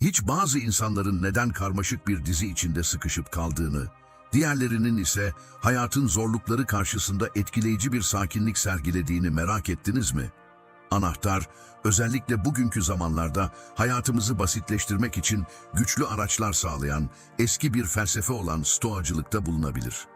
Hiç bazı insanların neden karmaşık bir dizi içinde sıkışıp kaldığını, diğerlerinin ise hayatın zorlukları karşısında etkileyici bir sakinlik sergilediğini merak ettiniz mi? Anahtar, özellikle bugünkü zamanlarda hayatımızı basitleştirmek için güçlü araçlar sağlayan eski bir felsefe olan stoacılıkta bulunabilir.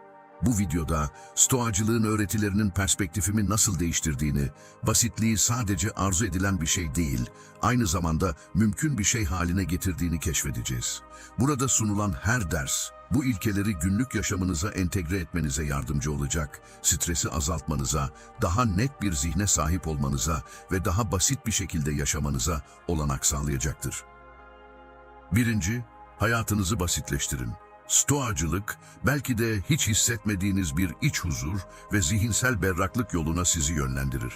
Bu videoda stoacılığın öğretilerinin perspektifimi nasıl değiştirdiğini, basitliği sadece arzu edilen bir şey değil, aynı zamanda mümkün bir şey haline getirdiğini keşfedeceğiz. Burada sunulan her ders, bu ilkeleri günlük yaşamınıza entegre etmenize yardımcı olacak, stresi azaltmanıza, daha net bir zihne sahip olmanıza ve daha basit bir şekilde yaşamanıza olanak sağlayacaktır. Birinci, hayatınızı basitleştirin. Stoacılık, belki de hiç hissetmediğiniz bir iç huzur ve zihinsel berraklık yoluna sizi yönlendirir.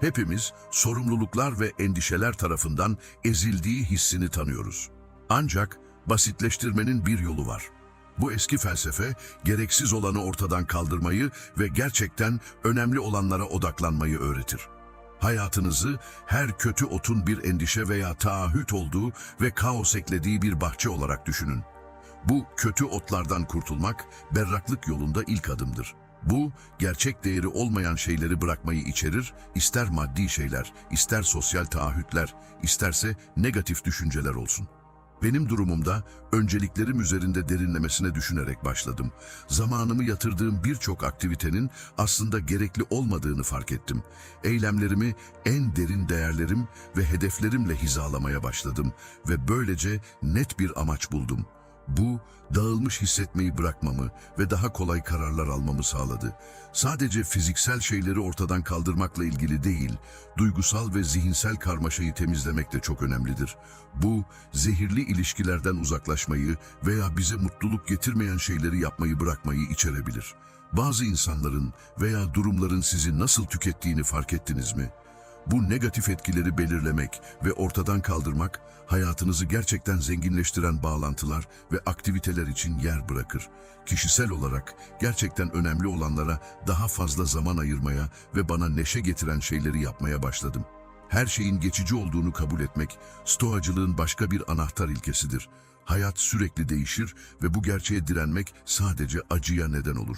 Hepimiz sorumluluklar ve endişeler tarafından ezildiği hissini tanıyoruz. Ancak basitleştirmenin bir yolu var. Bu eski felsefe, gereksiz olanı ortadan kaldırmayı ve gerçekten önemli olanlara odaklanmayı öğretir. Hayatınızı her kötü otun bir endişe veya taahhüt olduğu ve kaos eklediği bir bahçe olarak düşünün. Bu kötü otlardan kurtulmak berraklık yolunda ilk adımdır. Bu, gerçek değeri olmayan şeyleri bırakmayı içerir, ister maddi şeyler, ister sosyal taahhütler, isterse negatif düşünceler olsun. Benim durumumda önceliklerim üzerinde derinlemesine düşünerek başladım. Zamanımı yatırdığım birçok aktivitenin aslında gerekli olmadığını fark ettim. Eylemlerimi en derin değerlerim ve hedeflerimle hizalamaya başladım ve böylece net bir amaç buldum. Bu, dağılmış hissetmeyi bırakmamı ve daha kolay kararlar almamı sağladı. Sadece fiziksel şeyleri ortadan kaldırmakla ilgili değil, duygusal ve zihinsel karmaşayı temizlemek de çok önemlidir. Bu, zehirli ilişkilerden uzaklaşmayı veya bize mutluluk getirmeyen şeyleri yapmayı bırakmayı içerebilir. Bazı insanların veya durumların sizi nasıl tükettiğini fark ettiniz mi? Bu negatif etkileri belirlemek ve ortadan kaldırmak, hayatınızı gerçekten zenginleştiren bağlantılar ve aktiviteler için yer bırakır. Kişisel olarak gerçekten önemli olanlara daha fazla zaman ayırmaya ve bana neşe getiren şeyleri yapmaya başladım. Her şeyin geçici olduğunu kabul etmek, stoacılığın başka bir anahtar ilkesidir. Hayat sürekli değişir ve bu gerçeğe direnmek sadece acıya neden olur.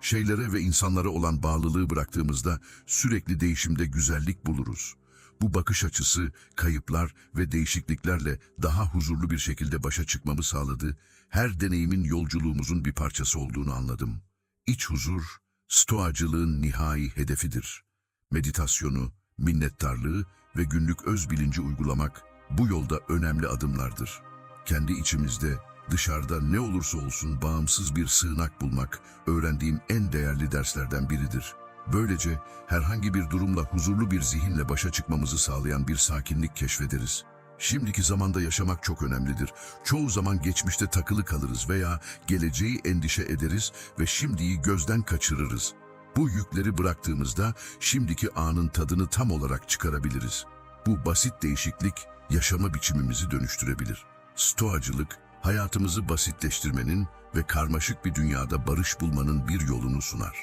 Şeylere ve insanlara olan bağlılığı bıraktığımızda sürekli değişimde güzellik buluruz. Bu bakış açısı kayıplar ve değişikliklerle daha huzurlu bir şekilde başa çıkmamı sağladı. Her deneyimin yolculuğumuzun bir parçası olduğunu anladım. İç huzur, stoacılığın nihai hedefidir. Meditasyonu, minnettarlığı ve günlük öz bilinci uygulamak bu yolda önemli adımlardır. Kendi içimizde, dışarıda ne olursa olsun bağımsız bir sığınak bulmak öğrendiğim en değerli derslerden biridir. Böylece herhangi bir durumla huzurlu bir zihinle başa çıkmamızı sağlayan bir sakinlik keşfederiz. Şimdiki zamanda yaşamak çok önemlidir. Çoğu zaman geçmişte takılı kalırız veya geleceği endişe ederiz ve şimdiyi gözden kaçırırız. Bu yükleri bıraktığımızda şimdiki anın tadını tam olarak çıkarabiliriz. Bu basit değişiklik yaşama biçimimizi dönüştürebilir. Stoacılık, hayatımızı basitleştirmenin ve karmaşık bir dünyada barış bulmanın bir yolunu sunar.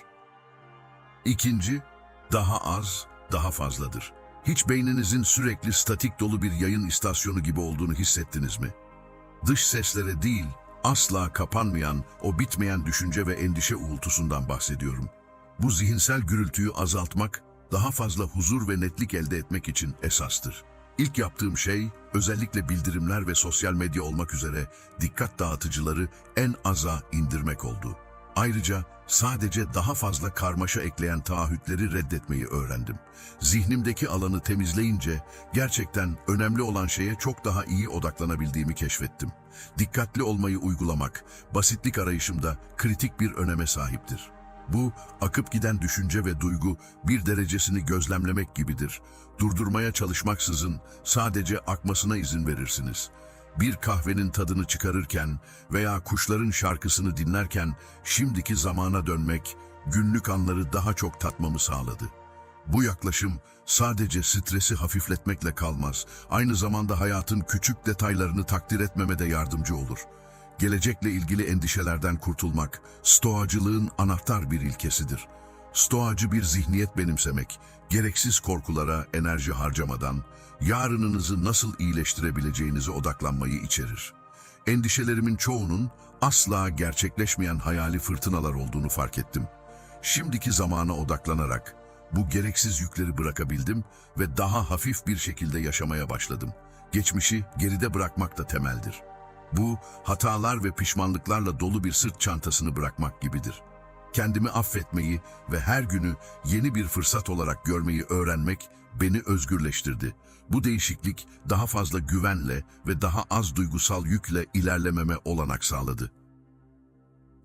İkinci, daha az, daha fazladır. Hiç beyninizin sürekli statik dolu bir yayın istasyonu gibi olduğunu hissettiniz mi? Dış seslere değil, asla kapanmayan o bitmeyen düşünce ve endişe uğultusundan bahsediyorum. Bu zihinsel gürültüyü azaltmak, daha fazla huzur ve netlik elde etmek için esastır. İlk yaptığım şey, özellikle bildirimler ve sosyal medya olmak üzere dikkat dağıtıcıları en aza indirmek oldu. Ayrıca sadece daha fazla karmaşa ekleyen taahhütleri reddetmeyi öğrendim. Zihnimdeki alanı temizleyince gerçekten önemli olan şeye çok daha iyi odaklanabildiğimi keşfettim. Dikkatli olmayı uygulamak, basitlik arayışımda kritik bir öneme sahiptir. Bu, akıp giden düşünce ve duygu bir derecesini gözlemlemek gibidir. Durdurmaya çalışmaksızın sadece akmasına izin verirsiniz. Bir kahvenin tadını çıkarırken veya kuşların şarkısını dinlerken şimdiki zamana dönmek, günlük anları daha çok tatmamı sağladı. Bu yaklaşım sadece stresi hafifletmekle kalmaz, aynı zamanda hayatın küçük detaylarını takdir etmeme de yardımcı olur. Gelecekle ilgili endişelerden kurtulmak, stoacılığın anahtar bir ilkesidir. Stoacı bir zihniyet benimsemek, gereksiz korkulara enerji harcamadan, yarınınızı nasıl iyileştirebileceğinize odaklanmayı içerir. Endişelerimin çoğunun asla gerçekleşmeyen hayali fırtınalar olduğunu fark ettim. Şimdiki zamana odaklanarak bu gereksiz yükleri bırakabildim ve daha hafif bir şekilde yaşamaya başladım. Geçmişi geride bırakmak da temeldir. Bu, hatalar ve pişmanlıklarla dolu bir sırt çantasını bırakmak gibidir. Kendimi affetmeyi ve her günü yeni bir fırsat olarak görmeyi öğrenmek beni özgürleştirdi. Bu değişiklik daha fazla güvenle ve daha az duygusal yükle ilerlememe olanak sağladı.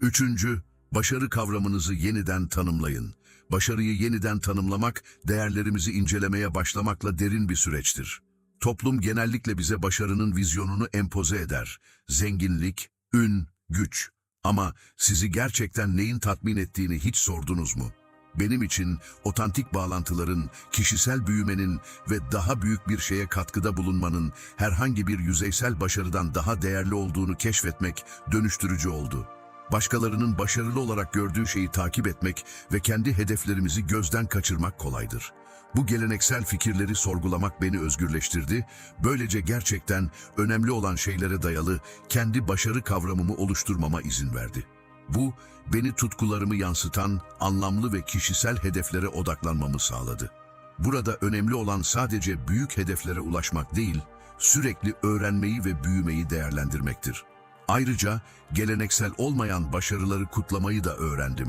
Üçüncü, başarı kavramınızı yeniden tanımlayın. Başarıyı yeniden tanımlamak, değerlerimizi incelemeye başlamakla derin bir süreçtir. Toplum genellikle bize başarının vizyonunu empoze eder. Zenginlik, ün, güç. Ama sizi gerçekten neyin tatmin ettiğini hiç sordunuz mu? Benim için otantik bağlantıların, kişisel büyümenin ve daha büyük bir şeye katkıda bulunmanın herhangi bir yüzeysel başarıdan daha değerli olduğunu keşfetmek dönüştürücü oldu. Başkalarının başarılı olarak gördüğü şeyi takip etmek ve kendi hedeflerimizi gözden kaçırmak kolaydır. Bu geleneksel fikirleri sorgulamak beni özgürleştirdi, böylece gerçekten önemli olan şeylere dayalı kendi başarı kavramımı oluşturmama izin verdi. Bu, beni tutkularımı yansıtan anlamlı ve kişisel hedeflere odaklanmamı sağladı. Burada önemli olan sadece büyük hedeflere ulaşmak değil, sürekli öğrenmeyi ve büyümeyi değerlendirmektir. Ayrıca geleneksel olmayan başarıları kutlamayı da öğrendim.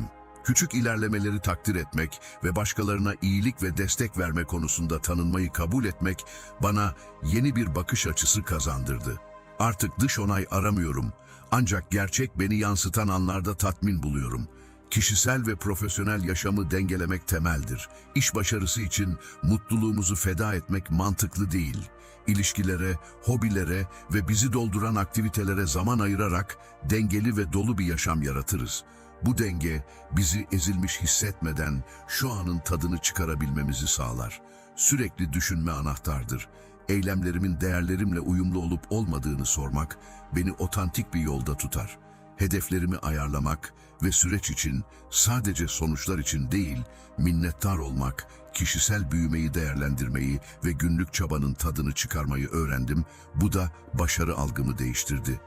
Küçük ilerlemeleri takdir etmek ve başkalarına iyilik ve destek verme konusunda tanınmayı kabul etmek bana yeni bir bakış açısı kazandırdı. Artık dış onay aramıyorum. Ancak gerçek beni yansıtan anlarda tatmin buluyorum. Kişisel ve profesyonel yaşamı dengelemek temeldir. İş başarısı için mutluluğumuzu feda etmek mantıklı değil. İlişkilere, hobilere ve bizi dolduran aktivitelere zaman ayırarak dengeli ve dolu bir yaşam yaratırız. Bu denge bizi ezilmiş hissetmeden şu anın tadını çıkarabilmemizi sağlar. Sürekli düşünme anahtardır. Eylemlerimin değerlerimle uyumlu olup olmadığını sormak beni otantik bir yolda tutar. Hedeflerimi ayarlamak ve süreç için sadece sonuçlar için değil, minnettar olmak, kişisel büyümeyi değerlendirmeyi ve günlük çabanın tadını çıkarmayı öğrendim. Bu da başarı algımı değiştirdi.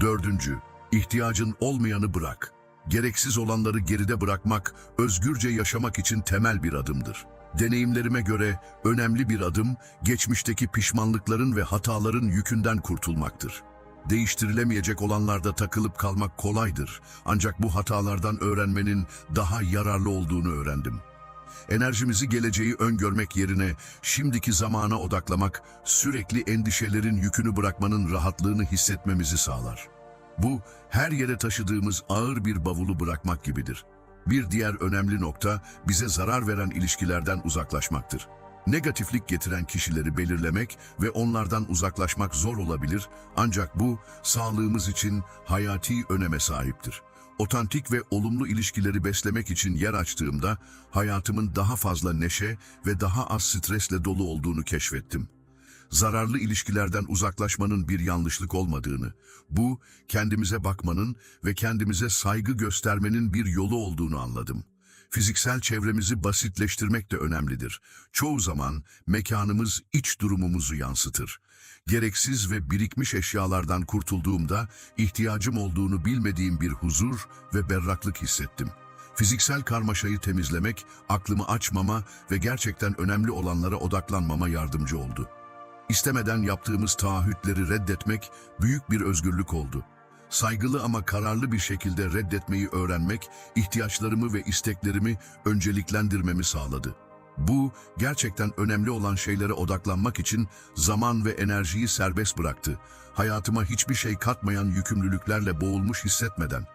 Dördüncü, ihtiyacın olmayanı bırak. Gereksiz olanları geride bırakmak, özgürce yaşamak için temel bir adımdır. Deneyimlerime göre önemli bir adım, geçmişteki pişmanlıkların ve hataların yükünden kurtulmaktır. Değiştirilemeyecek olanlarda takılıp kalmak kolaydır. Ancak bu hatalardan öğrenmenin daha yararlı olduğunu öğrendim. Enerjimizi geleceği öngörmek yerine şimdiki zamana odaklamak, sürekli endişelerin yükünü bırakmanın rahatlığını hissetmemizi sağlar. Bu, her yere taşıdığımız ağır bir bavulu bırakmak gibidir. Bir diğer önemli nokta, bize zarar veren ilişkilerden uzaklaşmaktır. Negatiflik getiren kişileri belirlemek ve onlardan uzaklaşmak zor olabilir ancak bu, sağlığımız için hayati öneme sahiptir. Otantik ve olumlu ilişkileri beslemek için yer açtığımda, hayatımın daha fazla neşe ve daha az stresle dolu olduğunu keşfettim zararlı ilişkilerden uzaklaşmanın bir yanlışlık olmadığını, bu kendimize bakmanın ve kendimize saygı göstermenin bir yolu olduğunu anladım. Fiziksel çevremizi basitleştirmek de önemlidir. Çoğu zaman mekanımız iç durumumuzu yansıtır. Gereksiz ve birikmiş eşyalardan kurtulduğumda ihtiyacım olduğunu bilmediğim bir huzur ve berraklık hissettim. Fiziksel karmaşayı temizlemek, aklımı açmama ve gerçekten önemli olanlara odaklanmama yardımcı oldu. İstemeden yaptığımız taahhütleri reddetmek büyük bir özgürlük oldu. Saygılı ama kararlı bir şekilde reddetmeyi öğrenmek, ihtiyaçlarımı ve isteklerimi önceliklendirmemi sağladı. Bu, gerçekten önemli olan şeylere odaklanmak için zaman ve enerjiyi serbest bıraktı. Hayatıma hiçbir şey katmayan yükümlülüklerle boğulmuş hissetmeden.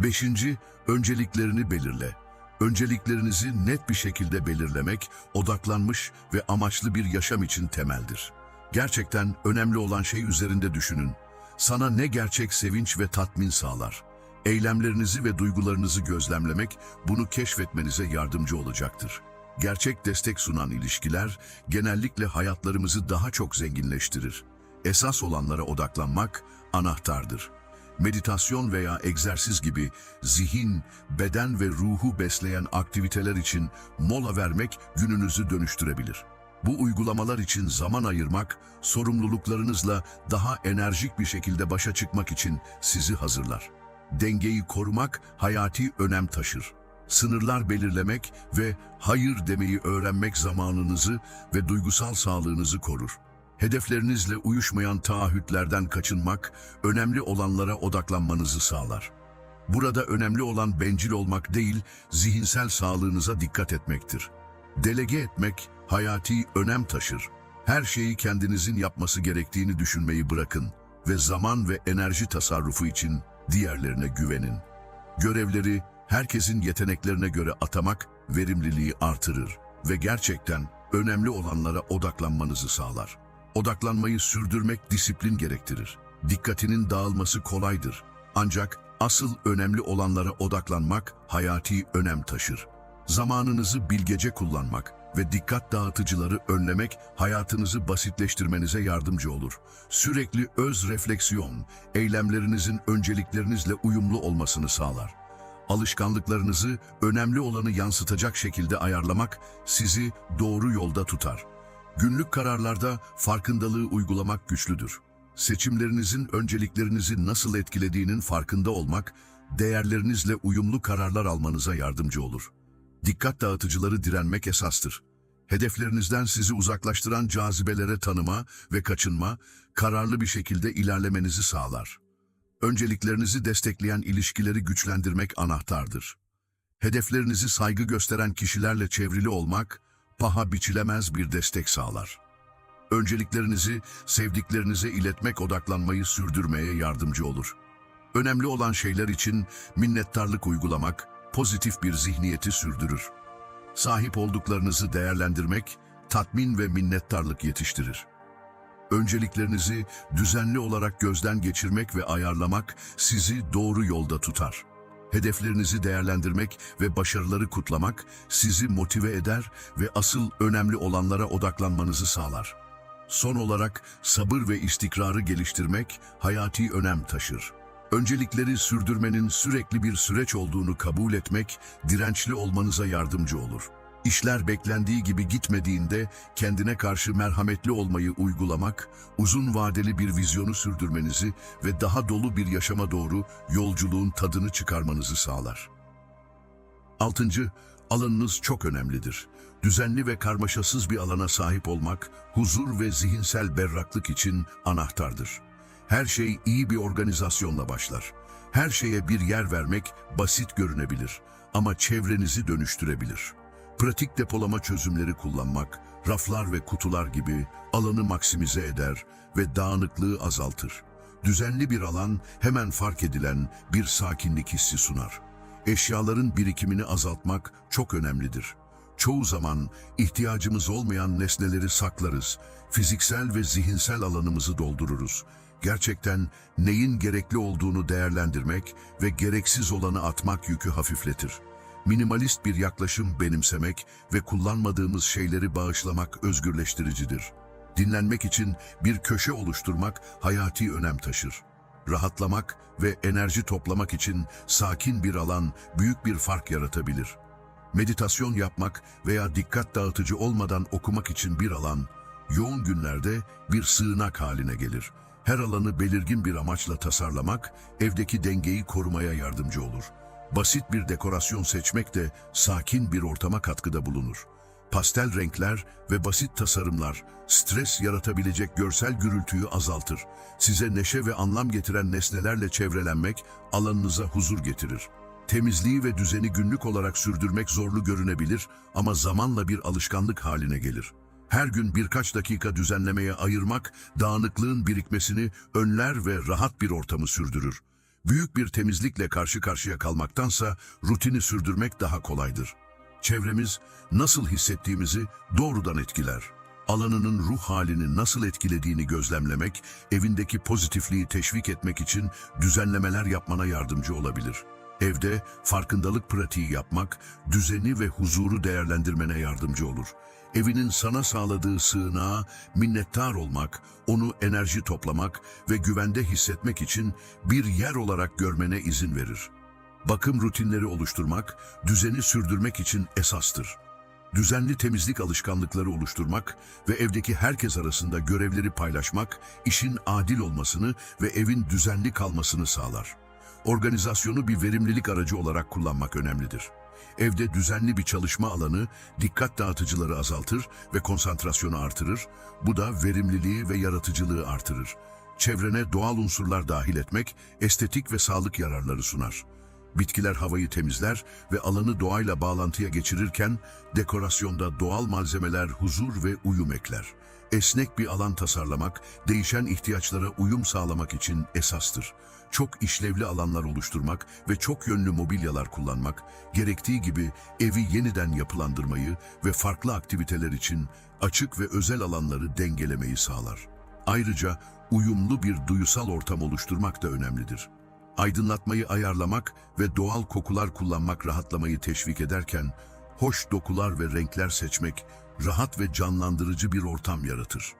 Beşinci, önceliklerini belirle. Önceliklerinizi net bir şekilde belirlemek, odaklanmış ve amaçlı bir yaşam için temeldir. Gerçekten önemli olan şey üzerinde düşünün. Sana ne gerçek sevinç ve tatmin sağlar? Eylemlerinizi ve duygularınızı gözlemlemek bunu keşfetmenize yardımcı olacaktır. Gerçek destek sunan ilişkiler genellikle hayatlarımızı daha çok zenginleştirir. Esas olanlara odaklanmak anahtardır. Meditasyon veya egzersiz gibi zihin, beden ve ruhu besleyen aktiviteler için mola vermek gününüzü dönüştürebilir. Bu uygulamalar için zaman ayırmak, sorumluluklarınızla daha enerjik bir şekilde başa çıkmak için sizi hazırlar. Dengeyi korumak hayati önem taşır. Sınırlar belirlemek ve hayır demeyi öğrenmek zamanınızı ve duygusal sağlığınızı korur. Hedeflerinizle uyuşmayan taahhütlerden kaçınmak, önemli olanlara odaklanmanızı sağlar. Burada önemli olan bencil olmak değil, zihinsel sağlığınıza dikkat etmektir. Delege etmek hayati önem taşır. Her şeyi kendinizin yapması gerektiğini düşünmeyi bırakın ve zaman ve enerji tasarrufu için diğerlerine güvenin. Görevleri herkesin yeteneklerine göre atamak verimliliği artırır ve gerçekten önemli olanlara odaklanmanızı sağlar. Odaklanmayı sürdürmek disiplin gerektirir. Dikkatinin dağılması kolaydır. Ancak asıl önemli olanlara odaklanmak hayati önem taşır. Zamanınızı bilgece kullanmak ve dikkat dağıtıcıları önlemek hayatınızı basitleştirmenize yardımcı olur. Sürekli öz refleksiyon, eylemlerinizin önceliklerinizle uyumlu olmasını sağlar. Alışkanlıklarınızı önemli olanı yansıtacak şekilde ayarlamak sizi doğru yolda tutar. Günlük kararlarda farkındalığı uygulamak güçlüdür. Seçimlerinizin önceliklerinizi nasıl etkilediğinin farkında olmak, değerlerinizle uyumlu kararlar almanıza yardımcı olur. Dikkat dağıtıcıları direnmek esastır. Hedeflerinizden sizi uzaklaştıran cazibelere tanıma ve kaçınma, kararlı bir şekilde ilerlemenizi sağlar. Önceliklerinizi destekleyen ilişkileri güçlendirmek anahtardır. Hedeflerinizi saygı gösteren kişilerle çevrili olmak, paha biçilemez bir destek sağlar. Önceliklerinizi sevdiklerinize iletmek odaklanmayı sürdürmeye yardımcı olur. Önemli olan şeyler için minnettarlık uygulamak, pozitif bir zihniyeti sürdürür. Sahip olduklarınızı değerlendirmek, tatmin ve minnettarlık yetiştirir. Önceliklerinizi düzenli olarak gözden geçirmek ve ayarlamak sizi doğru yolda tutar. Hedeflerinizi değerlendirmek ve başarıları kutlamak sizi motive eder ve asıl önemli olanlara odaklanmanızı sağlar. Son olarak sabır ve istikrarı geliştirmek hayati önem taşır. Öncelikleri sürdürmenin sürekli bir süreç olduğunu kabul etmek, dirençli olmanıza yardımcı olur. İşler beklendiği gibi gitmediğinde kendine karşı merhametli olmayı uygulamak, uzun vadeli bir vizyonu sürdürmenizi ve daha dolu bir yaşama doğru yolculuğun tadını çıkarmanızı sağlar. Altıncı, alanınız çok önemlidir. Düzenli ve karmaşasız bir alana sahip olmak, huzur ve zihinsel berraklık için anahtardır. Her şey iyi bir organizasyonla başlar. Her şeye bir yer vermek basit görünebilir ama çevrenizi dönüştürebilir. Pratik depolama çözümleri kullanmak, raflar ve kutular gibi alanı maksimize eder ve dağınıklığı azaltır. Düzenli bir alan hemen fark edilen bir sakinlik hissi sunar. Eşyaların birikimini azaltmak çok önemlidir. Çoğu zaman ihtiyacımız olmayan nesneleri saklarız, fiziksel ve zihinsel alanımızı doldururuz. Gerçekten neyin gerekli olduğunu değerlendirmek ve gereksiz olanı atmak yükü hafifletir. Minimalist bir yaklaşım benimsemek ve kullanmadığımız şeyleri bağışlamak özgürleştiricidir. Dinlenmek için bir köşe oluşturmak hayati önem taşır. Rahatlamak ve enerji toplamak için sakin bir alan büyük bir fark yaratabilir. Meditasyon yapmak veya dikkat dağıtıcı olmadan okumak için bir alan, yoğun günlerde bir sığınak haline gelir. Her alanı belirgin bir amaçla tasarlamak, evdeki dengeyi korumaya yardımcı olur. Basit bir dekorasyon seçmek de sakin bir ortama katkıda bulunur. Pastel renkler ve basit tasarımlar, stres yaratabilecek görsel gürültüyü azaltır. Size neşe ve anlam getiren nesnelerle çevrelenmek alanınıza huzur getirir. Temizliği ve düzeni günlük olarak sürdürmek zorlu görünebilir ama zamanla bir alışkanlık haline gelir. Her gün birkaç dakika düzenlemeye ayırmak, dağınıklığın birikmesini önler ve rahat bir ortamı sürdürür. Büyük bir temizlikle karşı karşıya kalmaktansa rutini sürdürmek daha kolaydır. Çevremiz nasıl hissettiğimizi doğrudan etkiler. Alanının ruh halini nasıl etkilediğini gözlemlemek, evindeki pozitifliği teşvik etmek için düzenlemeler yapmana yardımcı olabilir. Evde farkındalık pratiği yapmak, düzeni ve huzuru değerlendirmene yardımcı olur. Evinin sana sağladığı sığınağa minnettar olmak, onu enerji toplamak ve güvende hissetmek için bir yer olarak görmene izin verir. Bakım rutinleri oluşturmak, düzeni sürdürmek için esastır. Düzenli temizlik alışkanlıkları oluşturmak ve evdeki herkes arasında görevleri paylaşmak, işin adil olmasını ve evin düzenli kalmasını sağlar. Organizasyonu bir verimlilik aracı olarak kullanmak önemlidir. Evde düzenli bir çalışma alanı dikkat dağıtıcıları azaltır ve konsantrasyonu artırır. Bu da verimliliği ve yaratıcılığı artırır. Çevrene doğal unsurlar dahil etmek estetik ve sağlık yararları sunar. Bitkiler havayı temizler ve alanı doğayla bağlantıya geçirirken dekorasyonda doğal malzemeler huzur ve uyum ekler. Esnek bir alan tasarlamak, değişen ihtiyaçlara uyum sağlamak için esastır. Çok işlevli alanlar oluşturmak ve çok yönlü mobilyalar kullanmak, gerektiği gibi evi yeniden yapılandırmayı ve farklı aktiviteler için açık ve özel alanları dengelemeyi sağlar. Ayrıca uyumlu bir duyusal ortam oluşturmak da önemlidir. Aydınlatmayı ayarlamak ve doğal kokular kullanmak rahatlamayı teşvik ederken, hoş dokular ve renkler seçmek rahat ve canlandırıcı bir ortam yaratır.